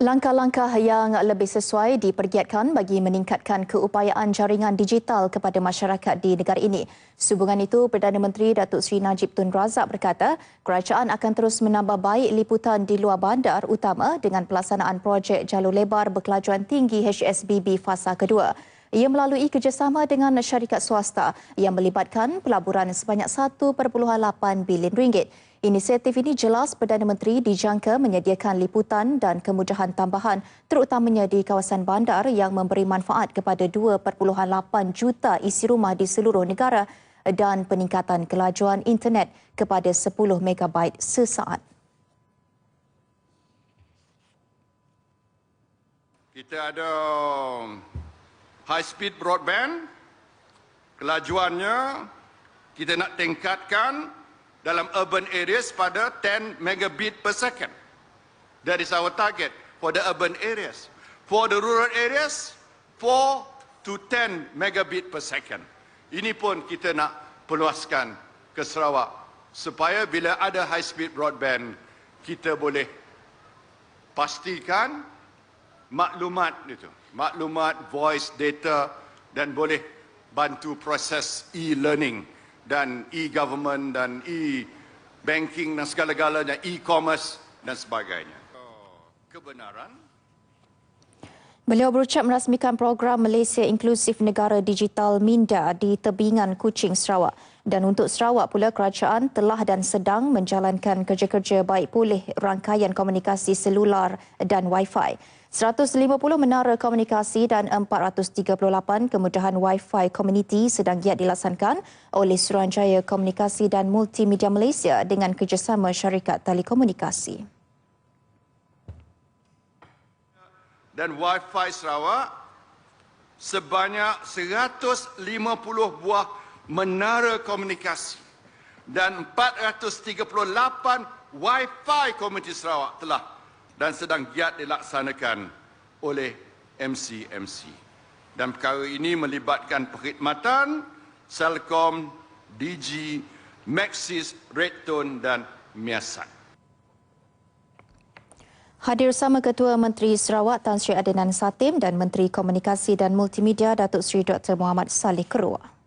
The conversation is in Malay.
Langkah-langkah yang lebih sesuai dipergiatkan bagi meningkatkan keupayaan jaringan digital kepada masyarakat di negara ini. Sehubungan itu, Perdana Menteri Datuk Seri Najib Tun Razak berkata, kerajaan akan terus menambah baik liputan di luar bandar utama dengan pelaksanaan projek jalur lebar berkelajuan tinggi HSBB fasa kedua. Ia melalui kerjasama dengan syarikat swasta yang melibatkan pelaburan sebanyak 1.8 bilion ringgit. Inisiatif ini jelas Perdana Menteri dijangka menyediakan liputan dan kemudahan tambahan terutamanya di kawasan bandar yang memberi manfaat kepada 2.8 juta isi rumah di seluruh negara dan peningkatan kelajuan internet kepada 10 megabyte sesaat. Kita ada high speed broadband kelajuannya kita nak tingkatkan dalam urban areas pada 10 megabit per second. That is our target for the urban areas. For the rural areas, 4 to 10 megabit per second. Ini pun kita nak peluaskan ke Sarawak supaya bila ada high speed broadband kita boleh pastikan maklumat itu, maklumat voice data dan boleh bantu proses e-learning dan e-government dan e-banking dan segala-galanya, e-commerce dan sebagainya. Kebenaran. Beliau berucap merasmikan program Malaysia Inklusif Negara Digital Minda di tebingan Kuching, Sarawak. Dan untuk Sarawak pula, kerajaan telah dan sedang menjalankan kerja-kerja baik pulih rangkaian komunikasi selular dan Wi-Fi. 150 menara komunikasi dan 438 kemudahan Wi-Fi community sedang giat dilaksanakan oleh Suruhanjaya Komunikasi dan Multimedia Malaysia dengan kerjasama syarikat telekomunikasi. Dan Wi-Fi Sarawak sebanyak 150 buah menara komunikasi dan 438 Wi-Fi community Sarawak telah dan sedang giat dilaksanakan oleh MCMC. Dan perkara ini melibatkan perkhidmatan Selcom, DG, Maxis, Redtone dan Miasat. Hadir sama Ketua Menteri Sarawak Tan Sri Adenan Satim dan Menteri Komunikasi dan Multimedia Datuk Sri Dr. Muhammad Salih Kerua.